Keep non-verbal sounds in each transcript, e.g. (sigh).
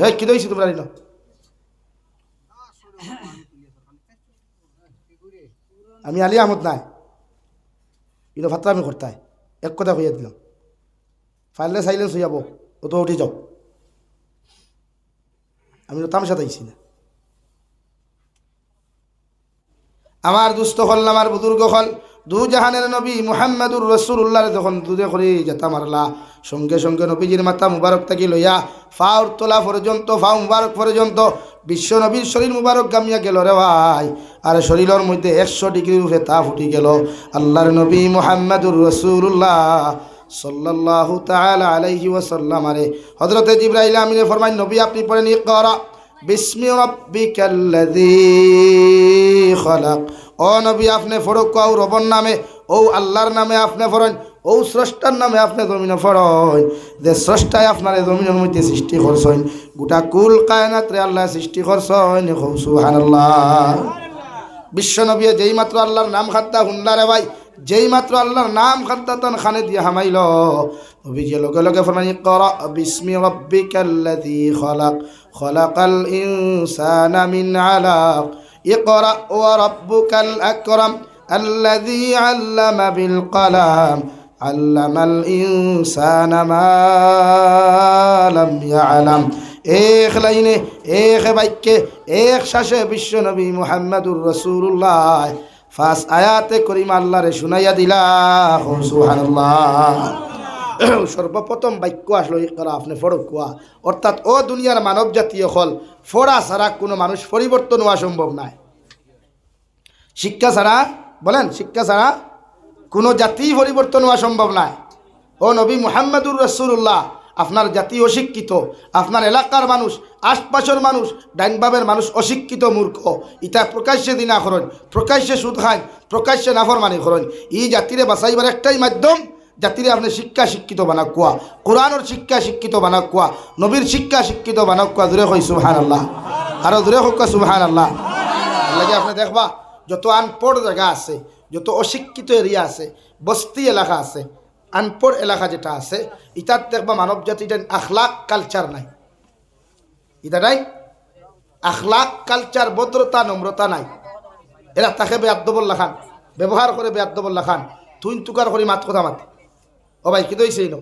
হ্যাঁ কি দইছি তোমরা নিল? আমি আলী আহমদ নাই। কিন্তু ভাত্রা আমি করতাই এক কথা কইয়া দিলাম। ফাইলে সাইলেন্স হইয়াব ও তো উঠে যাও আমি তো তামসা তাইছি না আমার দুস্থ হল আমার বুজুর্গ হল দু জাহানের নবী মুহাম্মাদুর রসুল্লাহ যখন দুধে করে যেতা মারলা, সঙ্গে সঙ্গে নবীজির মাথা মুবারক থাকি লইয়া ফাউর তোলা পর্যন্ত, ফাউ মুবারক পর্যন্ত বিশ্ব নবীর শরীর মুবারক গামিয়া গেল রে ভাই। আর শরীরের মধ্যে একশো ডিগ্রির উপরে তা ফুটি গেল। আল্লাহর নবী মুহাম্মাদুর রসুল্লাহ সাল্লাল্লাহু তাআলা আলাইহি ওয়াসাল্লাম আরে, হযরতে জিবরাইল আমিনে ফরমায়, নবী, আপনি পড়েন ইকরা বিসমি রাব্বিকাল্লাযী খলাক। ও নবী, আপনি ফরক কাউ রবর নামে, ও আল্লাহর নামে আপনি ফরন, ও স্রষ্টার নামে আপনি জমিনে ফরন। যে স্রষ্টায় আপনার জমিনের মধ্যে সৃষ্টি করছেন, গোটা কুল কায়নাত রে আল্লাহ সৃষ্টি করছেন হৌ সুবহানাল্লাহ। বিশ্ব নবী যেই মাত্র আল্লাহর নাম খাদ্দা হুন্ডা রে ভাই যেই মাত্র আল্লাহর নাম খাদ্দা তন খানে দিয়ে হামাইল। নবীজি লগে লগে ফরমানি কর বিসমি রাব্বিকাল্লাযী খলাক, খলাকাল ইনসানা মিন আলাক। ইকরা ওয়া রাব্বুকাল আকরাম الذي علم بالقلم علم الإنسان ما لم يعلم এক লাইনে এক বাক্যে এক শ্বাসে বিশ্ব নবী মুহাম্মদুর রসুল্লাহ ফার্স্ট আয়াতে করিম আল্লাহরে শুনাইয়া দিলা সুবহানাল্লাহ (clears throat) সর্বপ্রথম বাক্য আসলো ইকরা আপনি ফরক কোয়া। অর্থাৎ, ও দুনিয়ার মানব জাতীয় হল, ফোড়া ছাড়া কোনো মানুষ পরিবর্তন হওয়া সম্ভব নয় শিক্ষা ছাড়া, বলেন, শিক্ষা ছাড়া কোনো জাতি পরিবর্তন হওয়া সম্ভব নয় ও নবী মুহাম্মদুর রসুল্লাহ আপনার জাতি অশিক্ষিত, আপনার এলাকার মানুষ, আশপাশের মানুষ ডাইনবাবের মানুষ অশিক্ষিত মূর্খ। ইটা প্রকাশ্যে দিনা করেন প্রকাশ্যে সুদ খায়, প্রকাশ্যে নাফরমানি করেন এই জাতিরে বাঁচাইবার একটাই মাধ্যম জাতিরে আপনি শিক্ষা শিক্ষিত বানাক কোয়া কোরআনের শিক্ষা শিক্ষিত বানাক কোয়া নবীর শিক্ষা শিক্ষিত বানাক কোয়া দূরে হই সুহান আল্লাহ আরও দূরে হোক সুহান আল্লাহ লাগে আপনি দেখবা, যত আনপড় জায়গা আছে, যত অশিক্ষিত এরিয়া আছে, বস্তি এলাকা আছে, আনপড় এলাকা যেটা আছে ইটার দেখবা মানব জাতিটা আখলাক কালচার নাই। ইটা নাই? আখলাক কালচার ভদ্রতা নম্রতা নাই। এরা তাকে বেয়াদ্দবল লাখান ব্যবহার করে বেয়াদ্দবল লাখান তুই তুকার করে মাত কথা মাত। ও ভাই, কি দইছে ন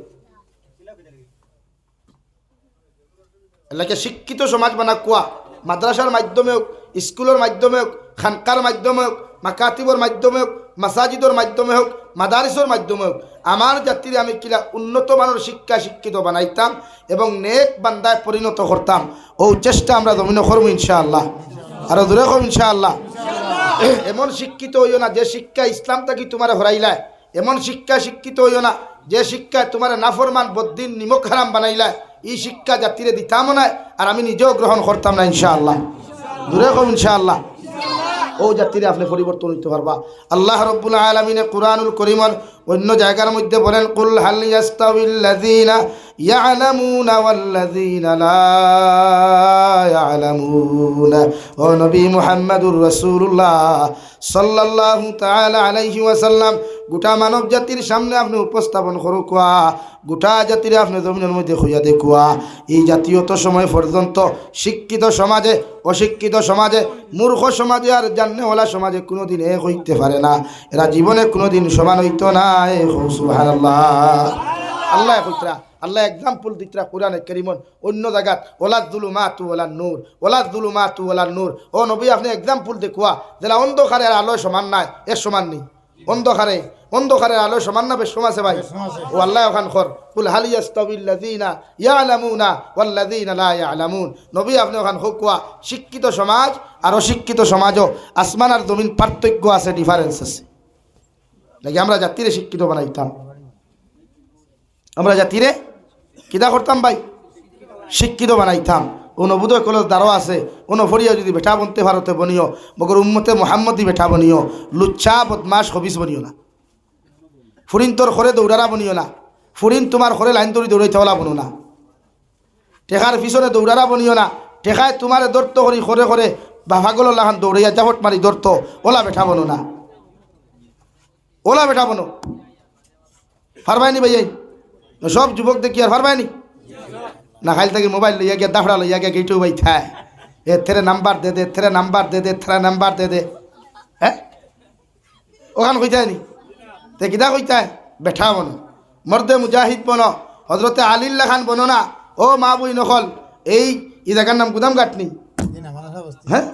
এলাকে শিক্ষিত সমাজ বানা কোয়া। মাদ্রাসার মাধ্যমে হোক, স্কুলের মাধ্যমে হোক, খানকার মাধ্যমে হোক, মাকাতিবর মাধ্যমে হোক, মাসাজিদর মাধ্যমে হোক, মাদারিসর মাধ্যমে হোক, আমার জাতির আমি কিলা উন্নত মানের শিক্ষা শিক্ষিত বানাইতাম এবং নেক বান্দায় পরিণত করতাম। ও চেষ্টা আমরা দমিন করব ইনশাআল্লাহ। আরও দূরে করব ইনশাআল্লাহ। এমন শিক্ষিত হইও না যে শিক্ষা ইসলাম থাকি তোমার হরাইলায়। এমন শিক্ষা শিক্ষিত হইও না। যে শিক্ষা তোমার নাফরমান বদ্দিন নিমক হারাম বানাইলা, এই শিক্ষা জাতিরে দিতাম নাই, আর আমি নিজেও গ্রহণ করতাম না, ইনশাআল্লাহ। দূরে কম ইনশাআল্লাহ। ও জাতিরে আপনি পরিবর্তন হইতে পারবা। আল্লাহ রব্বুল আলমিনে কোরআনুল করিমন অন্য জায়গার মধ্যে বলেন, কুল হাল ইয়াস্তাউিল্লাযীনা ইয়ালামুনা ওয়াল্লাযীনা লা ইয়ালামুনা। ও নবী মুহাম্মদুর রাসূলুল্লাহ সাল্লাল্লাহু তাআলা আলাইহি ওয়াসাল্লাম, গোটা মানব জাতির সামনে আপনি উপস্থাপন করো কোয়া, গোটা জাতির আপনি জমিনের মধ্যে খুঁজা দেখুয়া এই জাতীয়ত সময় পর্যন্ত, শিক্ষিত সমাজে, অশিক্ষিত সমাজে, মূর্খ সমাজে আর জান্নেওয়ালা সমাজে কোনোদিন এক হইতে পারে না। এরা জীবনে কোনোদিন সমান হইতো না। এ সুবহানাল্লাহ। আল্লাহ কইতরা আল্লাহ এক্সাম্পল দিতরা কোরআনে করিমন অন্য জায়গাত ওলা দুলু মা তু ওলা নূর ওলা দুলু মা তু ওলা নূর। ও নবী আপনি এক্সাম্পল দেখুয়া যেটা অন্ধকারের আলো সমান নাই এর সমান নেই। অন্ধকারে অন্ধকারের আলো সমান না বেশ সমাজে ভাই? ও আল্লাহ ওখান খর। কুল হালিয়াস্তাবিল্লাযীনা ইয়ালামুনা ওয়াল্লাযীনা লা ইয়ালামুন। নবী আপনি ওখান হুকুয়া শিক্ষিত সমাজ আর অশিক্ষিত সমাজও আসমান আর জমিন পার্থক্য আছে ডিফারেন্স আছে। নাকি আমরা জাতিরে শিক্ষিত বানাইতাম? আমরা জাতিরে কিদা করতাম ভাই? শিক্ষিত বানাইতাম ও নবুদয় কলেজ দ্বারও আছে। ও নফরিয়া যদি বেঠা বনতে ভারতে বনিও মগর উম্মতে মোহাম্মদি বেঠা বনিও, লুচ্ছা বদমাস হবিস বনিও না। ফুরিন তোর খরে দৌড়ারা বনিও না। ফুরিন তোমার খরে লাইন দৌড়ি দৌড়াইতে ওলা বনো না। টেকার পিছনে দৌড়ারা বনিও না। টেকায় তোমার দৌড়ত করি খরে খরে বা ভাগল লাহান দৌড়াইয়া জাফট মারি দৌড়ত ওলা বেঠা বনো না। ওলা বেঠা বনো। পারবাইনি ভাইয়াই। সব যুবক দেখি আর পারবাইনি না। খাইল থাকি মোবাইল লইয়া গিয়া দাফড়া লইয়া গিয়া গেইটু বাই থায় এ থেরে নাম্বার দে দে থেরে নাম্বার দে দে থেরা নাম্বার দে দে। হ্যাঁ? ওখান কইতায় নি? তে কিতা কইতায় বেঠা বনো। মর্দে মুজাহিদ বনো। হজরতে আলিল্লা খান বনো না। ও মা বই নকল এই ই জায়গার নাম গুদাম গাটনি হ্যাঁ?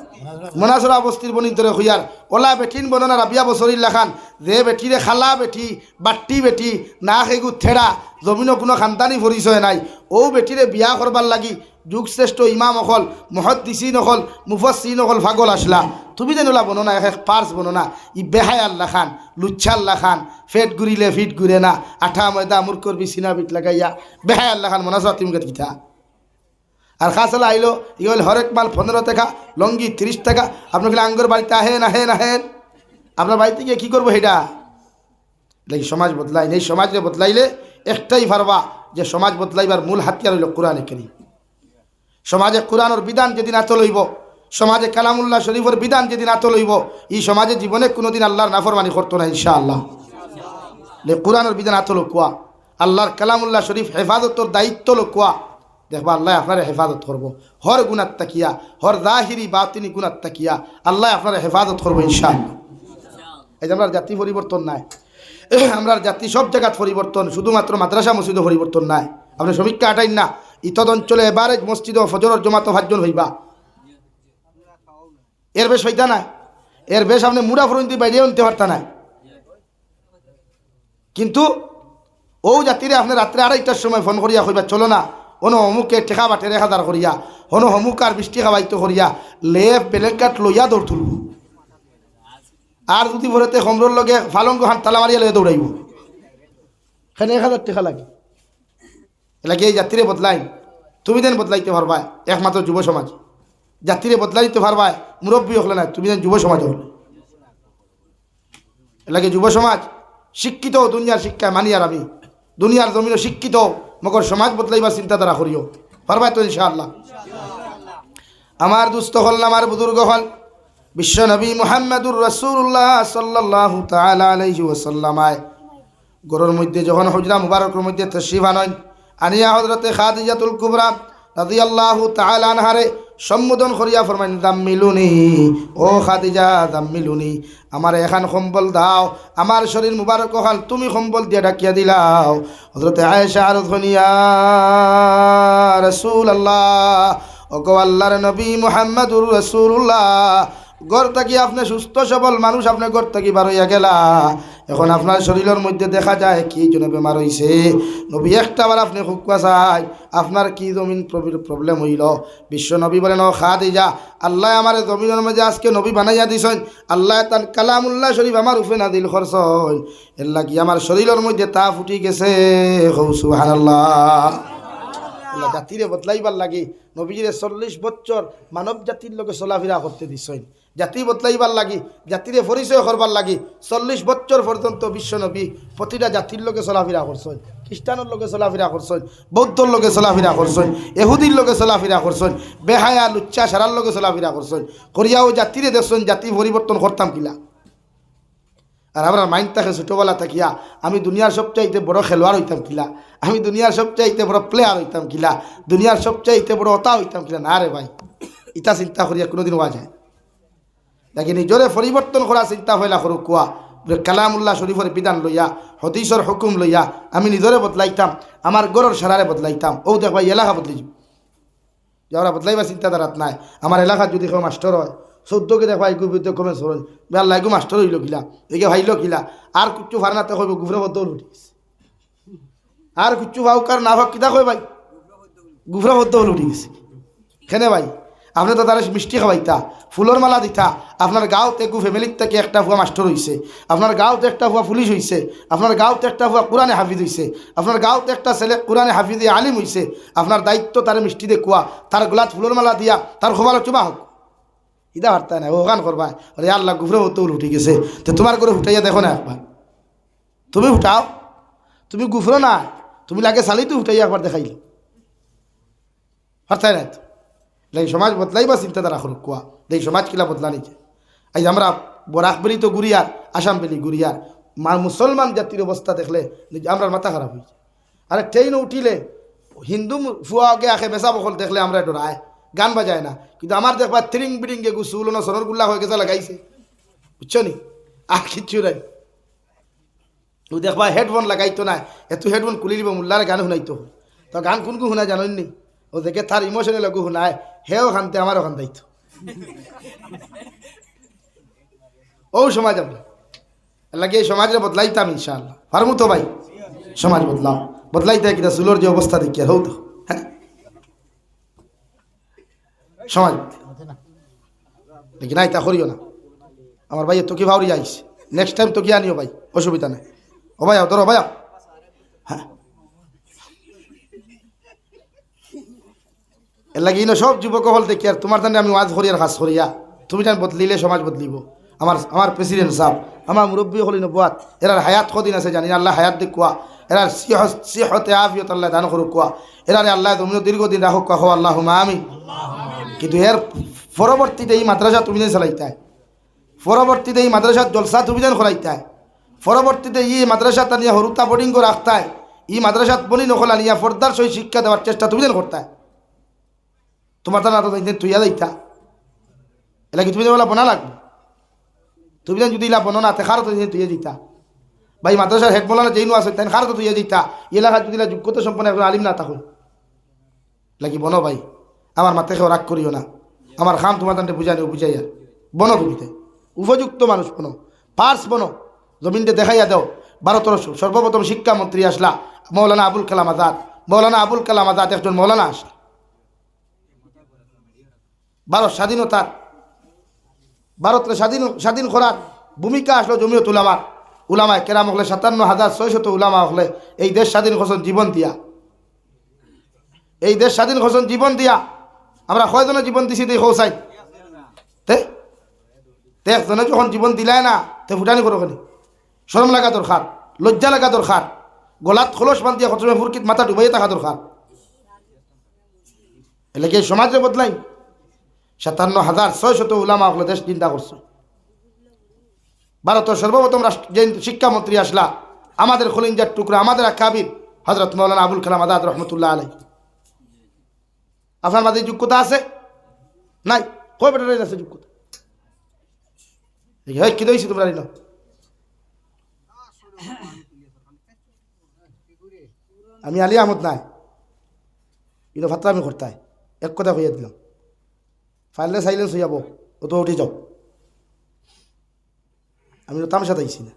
মনাসরা বস্তির বনির ধরে হইয়ার। ওলা বেটিন বননা রাবিয়া বছরিল্লা খান যে বেটিরে খালা বেটি বাট্টি বেটি না সেগু থেড়া জমিনও কোনো খানদানি পরিচয় নাই। ও বেটিরে বিয়া করবার লাগি যুগশ্রেষ্ঠ ইমাম অকল মহদ্দিসি নকল মুফসি নকল ফাগল আসলা। তুমি যেন ওলা বননা, এক পার্স বননা। ই বেহাই আল্লাহ খান লুচ্ছা আল্লাহ খান ফেট ঘুরিলে ফিট ঘুরে না আঠা ময়দা মুর করবি সিনা বিট লাগাইয়া। বেহাই আল্লাহ খান মনাসরা তুমি গীতা আর খাসলা আইলো ইগল হরেক মাল পনেরো টাকা, লঙ্গি তিরিশ টাকা। আপনার গেলে আঙ্গুর বাড়িতে আহেন আহেন আহেন। আপনার বাড়িতে গিয়ে কী করব এটা দেখি, সমাজ বদলাই এই সমাজে বদলাইলে একটাই পারবা যে সমাজ বদলাইবার মূল হাতিয়ার হইল কোরআন কেরি সমাজে কোরআনের বিধান যেদিন আত লইব সমাজে কালামুল্লাহ শরীফের বিধান যেদিন আত লইব এই সমাজে জীবনে কোনোদিন আল্লাহর নাফরমানি করতো না ইনশা আল্লাহ কোরআনের বিধান আত লোকুয়া আল্লাহর কালামুল্লাহ শরীফ হেফাজতর দায়িত্ব লোকুয়া দেখবা আল্লাহ আপনার হেফাজত করব। হর গুণাত তাকিয়া, হর জাহিরি বাতিনি গুণাত তাকিয়া, আল্লাহ আপনার হেফাজত করব ইনশাআল্লাহ। এই যে আমরা জাতি পরিবর্তন নাই। (clears throat) আমরা জাতি সব জায়গাত পরিবর্তন, শুধুমাত্র মাদ্রাসা মসজিদও পরিবর্তন নাই। আপনি সমীক্ষা আটাইন না ইতদ অঞ্চলে এবারে মসজিদ ও ফজরের জমাতো ভাজন হইবা। এর বেশ হইতা না এর বেশ আপনি মুড়া ফরন্তি বাইরে আনতে পারতা না কিন্তু ও জাতিরে আপনি রাত্রে আড়াইটার সময় ফোন করিয়া কইবা, চলো না হনো অমুকে ঠেকা বাটে রেখা দাঁড় করিয়া হনো অমুক আর বৃষ্টি খাবাইতো করিয়া লেপ বেলেকাট লইয়া দৌড় তুলব। আর যদি ভরেতে সমরর লগে ফালঙ্গ হান তালা মারিয়া লইয়া দৌড়াইব এখানে এক হাজার টেকা লাগে এলাকি এই জাতিরে বদলাই। তুমি দেন বদলাইতে পারবা একমাত্র যুব সমাজ। জাতিরে বদলাই দিতে পারবা মুরব্বী হলে না তুমি দেন যুব সমাজ হলে। এলাকি যুব সমাজ, শিক্ষিত দুনিয়ার শিক্ষায় মানি আর আমি। দুনিয়ার জমিনও শিক্ষিত মগর সমাজ বদলাইবার চিন্তাধারা করিও। পারবা তো ইনশাআল্লাহ। আমার দুস্থ হল আমার বুজুর্গ হল বিশ্ব নবী মোহাম্মদুর রসুল্লাহ সাল্লাহ তালা আলহি ওসাল্লামায় গরুর মধ্যে যখন হজরা মুবারকর মধ্যে তশরিফ আনয় আনিয়া হজরতে খাদিজাতুল কুবরা রাজি আল্লাহ তালানহারে সম্বোধন করিয়া ফরমাইন দাম মিলুনি ও খাদিজা দাম মিলুনি আমার এখান সম্বল দাও, আমার শরীর মুবারক হাল তুমি সম্বল দিয়ে ডাকিয়া দিলাও। হজরতে আয়েশা আর ধনিয়া রসুল আল্লাহ ওগো আল্লাহর নবী মোহাম্মদুর রসুল্লাহ গড় থাকি আপনি সুস্থ, সবল মানুষ, আপনি গড় থাকি বার গেলা। এখন আপনার শরীরের মধ্যে দেখা যায় কি জন্য বেমার হইছে? নবী একটা বার আপনি খুকুয়া চাই আপনার কি জমিন প্রবলেম হইল? বিশ্ব নবী বলেন, ও খা দি যা আল্লাহ আমার জমিনের মধ্যে আজকে নবী বানাইয়া দিছেন। আল্লাহ তার কালামুল্লাহ শরীফ আমার উফে না দিল খরচ এর লাগি আমার শরীরের মধ্যে তা ফুটি গেছে। জাতিরে বদলাইবার লাগে নবীজিরে চল্লিশ বছর মানব জাতির লোকে চলাফেরা করতে দিছেন। জাতি বদলাইবার লাগি জাতিরে পরিচয় করবার লাগি, চল্লিশ বছর পর্যন্ত বিশ্ব নবী প্রতিটা জাতির লোকে চলাফেরা করছেন খ্রিস্টানের লোকে চলাফেরা করছেন বৌদ্ধর লোকে চলাফেরা করছেন এহুদির লোকে চলাফেরা করছেন, বেহায়া, লুচ্চা, সারার লোকে চলাফেরা করছেন, করিয়াও জাতিরে দেখছেন, জাতি পরিবর্তন করতাম কিলা। আর আমরা মাইন্ড থাকে, ছোটোবেলা থাকিয়া, আমি দুনিয়ার সবচাইতে বড় খেলোয়াড় হইতাম কিলা, আমি দুনিয়ার সবচাইতে বড় প্লেয়ার হইতাম কিলা দুনিয়ার সবচাইতে বড় অতা হইতাম কিলা, না রে ভাই, ইটা চিন্তা করিয়া কোনোদিন হওয়া যায়। নাকি নিজরে পরিবর্তন করা চিন্তা হইলা করু কোয়া কালামুল্লাহ শরীফের বিধান লইয়া হদিসর হুকুম লইয়া, আমি নিজরে বদলাইতাম আমার গরর সারারে বদলাইতাম ও দেখ ভাই এলাকা বদলাই যে ওরা বদলাইবার চিন্তাধারাত নাই। আমার এলাকাত যদি কেউ মাস্টার হয়, চৌদ্দকে দেখো আইগু বিদ্যুৎ কমে সরল বেলা আইগু মাস্টার হইল কিলা একে ভাইল কিলা আর কুচ্ছু ফারনাতে কইব গুফরে বদ্ধ উঠি আর কুচ্ছু ভাও কার না ভাব কিতা কই ভাই? গুফরা বদ্ধ উঠি গেছে কেনে ভাই? আপনি তো তারা মিষ্টি খাওয়াইতা ফুলের মালা দিতা, আপনার গাঁৱত একু ফ্যামিলির থেকে একটা ভুয়া মাস্টার হইছে আপনার গাঁৱত একটা ভুয়া পুলিশ হইছে আপনার গাঁৱত একটা ভুয়া কোরআনে হাফিজ হইছে আপনার গাঁৱত একটা ছেলে কোরআনে হাফিজে আলিম হইছে আপনার দায়িত্ব তার মিষ্টি দিয়ে কুয়া তার গোলাত ফুলের মালা দিয়া, তার খোবার চুমা হোক ইদা হারতা না ওখান করবা আরে আল্লাহ গুফরে হতে উঠে গেছে, তো তোমার করে উঠাইয়া দেখো না একবার তুমি উঠাও তুমি গুফরো না তুমি লাগে চালি তো উঠাইয়া একবার দেখাইল হারতাই না এই সমাজ বদলাই বা চিন্তাধারা করুক কোয়া এই সমাজ কিলা বদলা নিছে আজ আমরা বরাক বেলি তো গুরিয়ার আসাম বেলি গুরিয়ার মা মুসলমান জাতির অবস্থা দেখলে আমরা মাথা খারাপ হয়েছে আরে ট্রেন উঠিলে, হিন্দু ফুয়াকে আখে বেচা বকল দেখলে আমরা একটু রায় গান বাজায় না। কিন্তু আমার দেখবা থ্রিং বিডিং গে গুসুল না সনর গুল্লা হয়ে গেছে লাগাইছে। বুঝছ নি? আর কিচ্ছু নাই। ও দেখবা হেডফোন লাগাইতো না এত হেডফোন খুলি দিব মুল্লার গান শুনাইতো। তো গান কোন কো শুনা জানেন? নি ও দেখে তার ইমোশনে লগু শুনায় হেও খানতে আমারও খান দায়িত্ব ও সমাজ আমরা। লাগে এই সমাজে বদলাইতাম ইনশাআল্লাহ। পারমু তো ভাই? সমাজ বদলাও। বদলাইতে কিনা চুলোর যে অবস্থা দেখি আর হৌ তো হ্যাঁ সমাজ দেখি নাই তা করিও না। আমার ভাই তো কি ভাবরি যাইস নেক্সট টাইম তো কি আনিও ভাই? অসুবিধা নেই। ও ভাই ধরো, ভাই লাগে ইনো সব যুবক হল দেখি আর তোমার জানে আমি ওয়াজ আর কাজ করিয়া তুমি জান বদলিলে সমাজ বদলিব। আমার আমার প্রেসিডেন্ট সাহেব, আমার মুরব্বী হলি নবাত এরার হায়াত কদিন আছে জানি, আল্লাহ হায়াত দিক কোয়া। এরার সিহতে আফিয়ত আল্লাহ দান করুক কোয়া। এরারে আল্লাহ তুমি দীর্ঘদিন রাখুক কাহ আল্লাহ আমি কিন্তু এর পরবর্তীতে এই মাদ্রাসা তুমি যেন চালাইতে পরবর্তীতে এই মাদ্রাসার জলসা তুমি যেন করাইতে পরবর্তীতে এই মাদ্রাসা নিয়ে হরুতা বোর্ডিং করে রাখতে ই মাদ্রাসাত বনি নকলা নিয়ে ফর্দার সহি শিক্ষা দেওয়ার চেষ্টা তুমি যেন করতে তোমার তা না তো তুইয়া দিতা। এলা কি তুমি বলা বনা লাগবে? তুমি যদি ইলা না, তে খারো তো তুইয়া দিতা। ভাই, মাদ্রাসার হেড বলা যেই আছে তাই খারো তো তুইয়া দিতা। এই এলাকায় যদি যোগ্যতা সম্পন্ন একজন আলিম না থাকুন লাগি বনো ভাই? আমার মাথা খেয়ে রাগ করিও না। আমার খাম তোমার তান্তে বুঝাই নিও, বুঝাইয়া। বনো তুমি তাই উপযুক্ত মানুষ বনো। পার্স বনো। জমিনতে দেখাইয়া দাও। ভারতের সর্বপ্রথম শিক্ষামন্ত্রী আসলা, মৌলানা আবুল কালাম আজাদ। মৌলানা আবুল কালাম আজাদ একজন মৌলানা আসলা। ভারত স্বাধীনতার ভারতের স্বাধীন স্বাধীন করার ভূমিকা আসলো জমিয়ত উলামার। উলামায় কেরাম হলে সাতান্ন হাজার ছয়শত উলামা হলে এই দেশ স্বাধীন ঘোষণ জীবন দিয়া। এই দেশ স্বাধীন ঘোষণ জীবন দিয়া। আমরা কয়জনে জীবন দিছি দেখ চাই? তে? একজনে যখন জীবন দিলাই না, তে ফুটানি করো কেন? সরম লাগা দরকার, লজ্জা লাগা দরকার, গলাত খলস বান দিয়া খতমে ফুরকিত মাথা ডুবাই থাকা দরকার। এলাকি সমাজে বদলাই সাতান্ন হাজার ছয়শত উলামা হলে দেশ চিন্তা করছে। ভারতের সর্বপ্রথম রাষ্ট্র যে শিক্ষামন্ত্রী আসলা, আমাদের খলিঞ্জার টুকরা, আমাদের এক কাবির হজরত মৌলানা আবুল কালাম আজাদ রহমতুল্লাহ আলাই আপনার মাঝে যোগ্যতা আছে? নাই? কই বেটার আছে যোগ্যতা? কি দইছি তোমরা রিন আমি আলী আহমদ নাই। ইনো ভাত্রা আমি করতাই এক কথা হইয়া দিলাম। ফাইলে সাইলেন্স হয়ে যাব ও তো উঠে যাও আমি তো তামসা তাইছি না।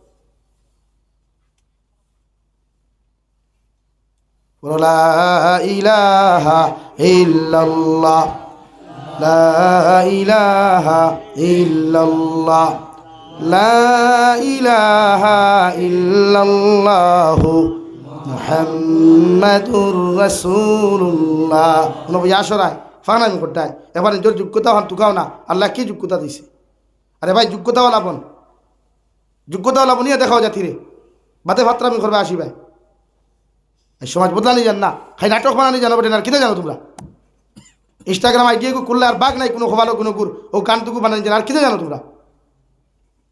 লা ইলাহা ইল্লাল্লাহ, লা ইলাহা ইল্লাল্লাহ, লা ইলাহা ইল্লাল্লাহ মুহাম্মাদুর রাসূলুল্লাহ। নবী আসরায় ফানামি করতায় এবার নিজের যোগ্যতা হন তুকাও না। আল্লাহ কি যোগ্যতা দিছে? আরে ভাই যোগ্যতাওয়ালা বন যোগ্যতাওয়ালা বনিয়ে দেখাও জাতি রে বাতে ভাত্রামি করবে আসি ভাই। এই সমাজ বদলানি জান না। খাই নাটক বানানি জানো বেটে, না কিতে জানো তোমরা? ইনস্টাগ্রাম আইডিয়া করলে আর বাঘ নাই, কোনো খোবালো, কোনো গুর ও গানটুকু বানানি জানো, আর কিতে জানো তোমরা?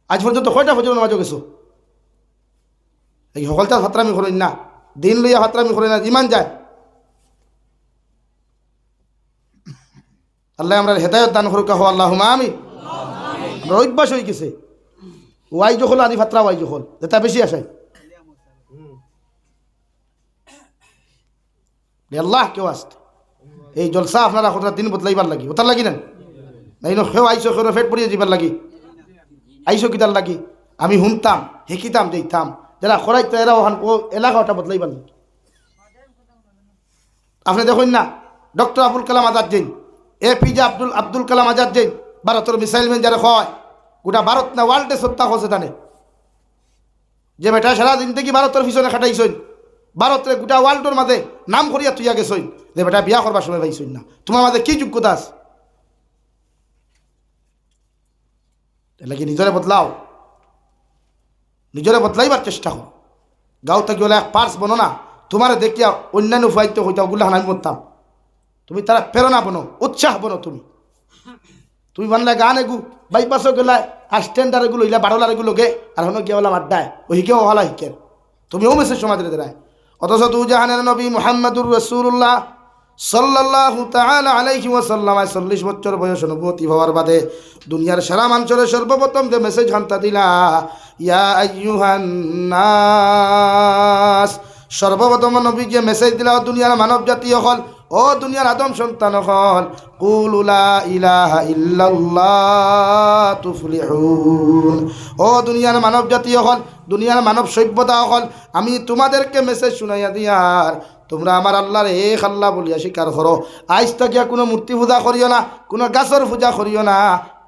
আজ পর্যন্ত কয়টা পর্যন্ত মাঝে গেছো এই সকলটা ভাত্রামি করেন না। দিন লইয়া ভাত্রামি করে না, ইমান যায়। আল্লাহ আমরা হেদায়ত দান করুক হো আল্লাহ আমি আমরা অভ্যাস হয়ে গেছে। ওয়াই জখল আনি ফাত্রা ওয়াই জখল যেটা বেশি আসে। আল্লাহ, কেউ আসতে। এই জলসা আপনারা কথা দিন বদলাইবার লাগি। ওটার লাগি না? নাই সেও আইসো, সেও ফেট পড়িয়ে যাবার লাগি। আইসো কিতার লাগি? আমি শুনতাম শিকিতাম যেতাম যারা খরাইতো, এরা ওখান ও এলাকাটা বদলাইবার লাগি। আপনি দেখুন না, doctor Abul Kalam Azad Jain. A PJ Abdul Abdul Kalam Azad Jain ভারতের মিসাইল ম্যান যারা হয়। গোটা ভারত না ওয়ার্ল্ডে সত্তা হচ্ছে জানে যে বেটা সারা থেকে ভারতের পিছনে খাটাইছইন ভারতের গোটা ওয়ার্ল্ডের মাঝে নাম করিয়া তুইয়া গেছইন যে বেটা বিয়া করবার সময় পাইছইন না। তোমার মাঝে কি যোগ্যতা আছে? তাহলে কি নিজরে বদলাও? নিজরে বদলাইবার চেষ্টা করো। গাঁও থেকে গেলে এক পার্স বনো না, তোমার দেখিয়া অন্যান্য উপায়িত হইতে ওগুলো আমি করতাম তুমি তারা প্রেরণা বনো, উৎসাহ বনো তুমি। তুমি বানলে গান এগু বাইপাসও গেলা, আর স্ট্যান্ডার এগুলো ইলা বারোলার এগুলো গে, আর হনো গিয়ে হলাম আড্ডায় ও হিকেও হলা হিকের। তুমিও মেসেজ সমাজের দেয় অথচ দু জাহানের নবী মুহাম্মদুর রসুল্লাহ তাআলা আলাইহি ওয়াসাল্লাম চল্লিশ বছর বয়স, অনুভূতি হওয়ার বাদে দুনিয়ার সারা মানুষের সর্বপ্রথম যে মেসেজ হান্তা দিলা, ইয়া আইয়ুহান নাস সর্বপ্রথম নবী যে মেসেজ দিলা দুনিয়ার মানব জাতি হল ও দুনিয়ার আদম সন্তান হন কুলুলা ইলাহা ইল্লাল্লাহ তুফলিহুন। ও দুনিয়ার মানব জাতি হন, দুনিয়ার মানব সভ্যতা হল আমি তোমাদেরকে মেসেজ শুনাইয়া দিয়ার। তোমরা আমার আল্লাহর এক খাল্লা বলিয়া স্বীকার করো। আইস থাকিয়া কোনো মূর্তি পূজা করিও না, কোনো গাছর পূজা করিও না।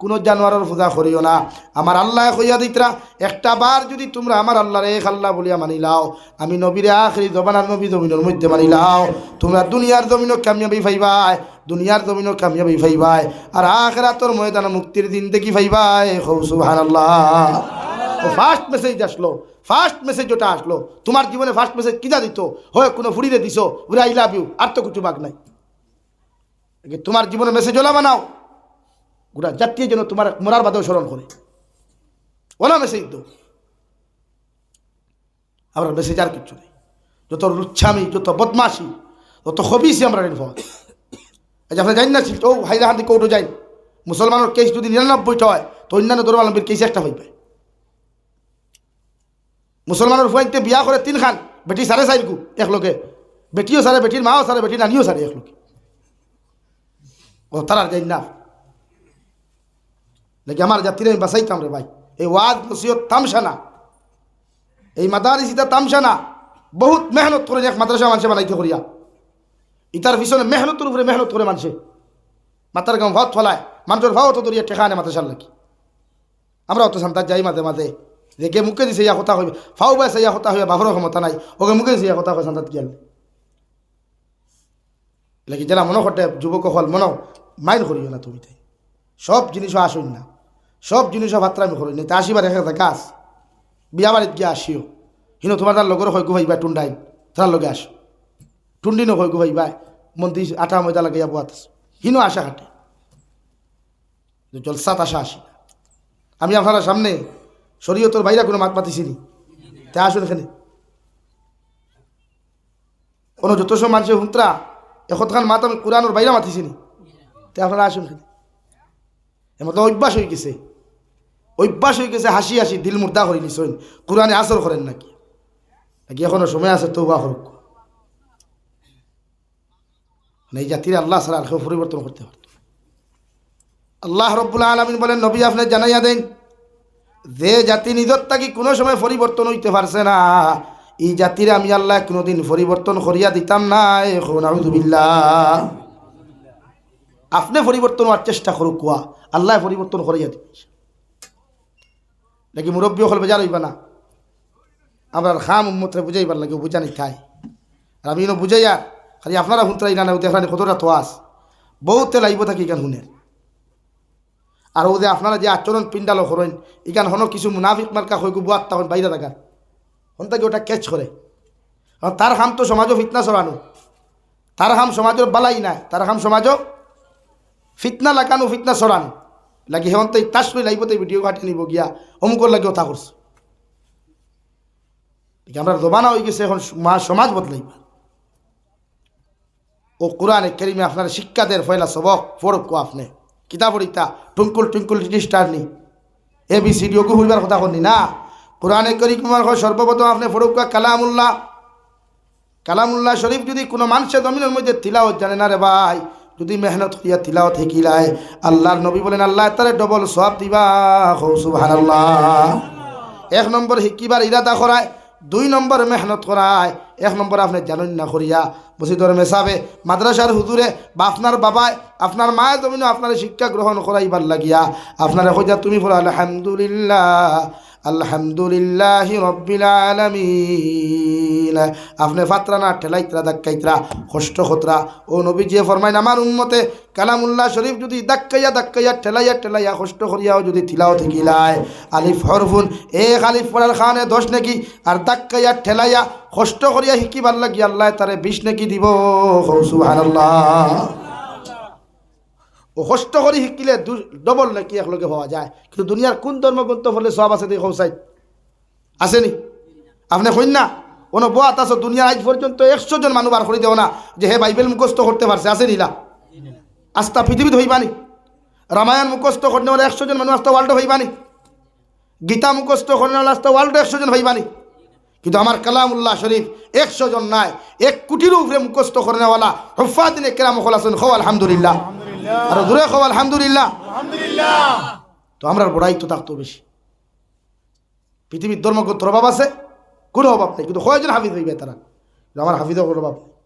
কোনো জানোয়ারের পূজা করিও না। আমার আল্লাহ কইয়া দিতরা, একটা বার যদি তোমরা আমার আল্লাহর এক আল্লাহ বলিয়া মানিলাও আমি নবীরে আখরি জবানার নবী জমিনের মধ্যে মানিলাও তোমরা দুনিয়ার জমিনও কামিয়াবি ফাইবাই দুনিয়ার জমিনও কামিয়াবি ফাইবাই আর আখরাতর ময়দান মুক্তির দিন দেখি ফাইবাই হৌ সুবহান আল্লাহ ও ফার্স্ট মেসেজ আসলো ফার্স্ট মেসেজ ওটা আসলো। তোমার জীবনে ফার্স্ট মেসেজ কিনা দিত? হয় কোনো ফুড়িরে দিছো ওরা আই লাভ ইউ আর তো কিছু বাক নাই। তোমার জীবনে মেসেজ ওলা বানাও। গোটা জাতীয় যেন তোমার মরার বাদেও স্মরণ করে। ওলা মেসেজ তো। আমরা মেসেজ আর কিচ্ছু নেই। যত লুচ্ছামি, যত বদমাসি তত হবিসি আমরা রেড হওয়া এই যে আপনি জানি না ও হাইলাহান্দি কোর্টও যাই। মুসলমানের কেস যদি নিরানব্বইটা হয়, তো অন্যান্য দরবালম্বীর কেস একটা হইবে। মুসলমানের ফুয়াইতে বিয়া করে তিন খান, বেটি সারে চাইগু একলগে বেটিও সারে, বেটির মাও সারে, বেটির নানিও সারে একলগে ও তারার যাই না। লেগে আমার জাতিরে আমি বাঁচাইতাম রে ভাই। এই ওয়াজ, নসিহত তামসা না এই মাদারিস ইতা তামসা না বহুত মেহনত করে এক মাদ্রাসা মানুষে বানাইতে করিয়া। ইতার পিছনে মেহনতের উপরে মেহনত করে মানুষে। মাতার গাঁও ভাত ফলায়, মানুষের ভাও তো দরিয়া টেকা আনে মাদ্রাসার লাগি। আমরা অত সান্তার যাই মাঝে মাঝে। যে কে মুখে দিছে ইয়া কথা হইবে ফাও বাইছে ইয়া কথা হইবে বাঘর ক্ষমতা নাই। ওকে মুখে দিছে ইয়া কথা হয় সান্তাত গিয়াল। লাগি যারা মনে করতে, যুবক হল, মনে মাইন করিও না তুমি সব জিনিসও আসুন না। সব জিনিসও ভাত্রামি করি না তা আসিবার একা গাছ বিয়া বাড়িত গিয়ে আসিও হিনো তোমার তার লগর হয় গুভাইবা টুন্ডাই তার লগে আসো টুন্ডি নয় গুভাইবা মন্দির আটা ময়দা লাগাইয়া বোয়াত হিনো আশা কাটে। জলসাত আশা আসি আমি আপনারা সামনে শরীয়তর বাইরে কোনো মাত পাতিছিনি তা আসুন এখানে কোনো যত সব মানুষের হুন্তরা এখতখান মাত আমি কোরআনোর বাইরে মাতিছিনি তা আপনারা আসুন এখানে এমতো অভ্যাস হয়ে গেছে। অভ্যাস হয়ে গেছে, হাসি হাসি, দিল মুর্দা করে নিছইন কোরআনে আসর করেন নাকি? নাকি এখনও সময় আছে তৌবা করুক? মানে এই জাতির আল্লাহ ছাড়া আর কেউ পরিবর্তন করতে পারত আল্লাহ রব্বুল্লাহ আলমিন বলেন, নবী আপনি জানাইয়া দেন, যে জাতি নিজর থাকি কোনো সময় পরিবর্তন হইতে পারছে না। এই জাতির আমি আল্লাহ কোনোদিন পরিবর্তন করিয়া দিতাম না এখন আউদুবিল্লাহ আপনি পরিবর্তন হওয়ার চেষ্টা করুক, কুয়া। আল্লাহ পরিবর্তন করিয়া দিবে নাকি মুরব্বী হল বেজার হইবা না? আমরা খাম উম্মতরে বুঝাইবার লাগে বুঝানি খাই আর আমি বুঝাইয়া, খালি আপনারা হুন্তরাই না দেখলানি কতটা তোয়াস। বহুতে লাগব থাকি ইকান শুনে আর ও যে আপনারা যে আচরণ পিন্ডালো করেন ইকান হন কিছু মুনাফিক মার্কা হয়ে বুয়াত তখন বাইরে থাকার। হন তাকে ওটা ক্যাচ করে। আর তার হাম তো সমাজও ফিতনা সরানো তার হাম সমাজের বালাই নাই, তার হাম সমাজও ফিতনা লাগানো, ফিতনা সরানো লাগি হেমন্ত তাস করে লাগব তাই ভিডিও কাটি নিব গিয়া অমুকর লাগে ওথা করছে। আমরা জমানা হয়ে গেছে এখন মা সমাজ বদলাইবা। ও কোরআনে কেরিমে আপনার শিক্ষা দেয় ফয়লা সবক পড়ক আপনি। কিতাব পড়িতা টুঙ্কুল টুঙ্কুল স্টার নি A, B, C, D okay হইবার কথা করি না। কোরআনে করিমার হয় সর্বপ্রথম আপনি ফরুক কালামুল্লাহ। কালামুল্লাহ শরীফ যদি কোনো মানুষের জমিনের মধ্যে তিলাও জানে না রে ভাই যদি মেহনত করিয়া তিলাও থেকিলায় আল্লাহর নবী বলেন, আল্লাহ, তারে ডবল সব দিবা। সুবাহ এক নম্বর শিকিবার ইরাদা করায়, দুই নম্বর মেহনত করায়, এক নম্বর আপনি জানুন না করিয়া মসজিদর মেসাবে মাদ্রাসার হুজুরে বা আপনার বাবায় আপনার মায়ের জমিনে আপনার শিক্ষা গ্রহণ করাইবার লাগিয়া, আপনার হইয়া তুমি বলো, আলহামদুলিল্লাহ। আলহামদুলিল্লাহ রব্বিল আলামিন। আপনি ফাতরা না ঠেলাইতরা দাক্কাইতরা কষ্ট খতরা। ও নবী যে ফরমাইন, আমার উম্মতে কালামুল্লাহ শরীফ যদি দাক্কাইয়া দাক্কাইয়া ঠেলাইয়া ঠেলাইয়া কষ্ট করিয়াও যদি থিলাও থাকিলায়। আলিফ হরফুন, এক আলিফ পড়ার খানে দশ নাকি, আর দাক্কাইয়া ঠেলাইয়া কষ্ট করিয়া শিকিবার লাগি আল্লাহ তারে বিষ নাকি দিব। সুবহানাল্লাহ। ও কষ্ট করে শিকিলে ডবল নাকি একলগে হওয়া যায়। কিন্তু দুনিয়ার কোন ধর্মগ্রন্থ ফলে সব আছে দেখো চাই আসেনি? আপনি কইন না? কোনো বোয়াত আছো, দুনিয়ার আজ পর্যন্ত একশো জন মানুষ বার করে দেও না যে হে বাইবেল মুখস্থ করতে পারছে। আছে নীলা আস্তা পৃথিবীত হইবানি। রামায়ণ মুখস্থ করতে হলে একশো জন মানুষ আস্তা ওয়ার্ল্ড হইবানি। গীতা মুখস্থ করতে হলে আস্তা ওয়ার্ল্ড একশো জন হইবানি। কিন্তু আমার কালামুল্লাহ শরীফ একশো জন নাই। এক কোটির উপরে মুখস্থ করে নেওয়ালা। হফাদিন কেরাম হল আসেন খো আলহামদুলিল্লাহ। আর দূরে খব আলহামদুলিল্লাহ। তো আমরা বড়াই তো থাকতো বেশি। পৃথিবীর ধর্মগ্রন্থর অভাব আছে, কোনো অভাব নেই। কিন্তু কয়জন হাফিজ হইবে তারা। আমার হাফিজও কোনো অভাব নেই।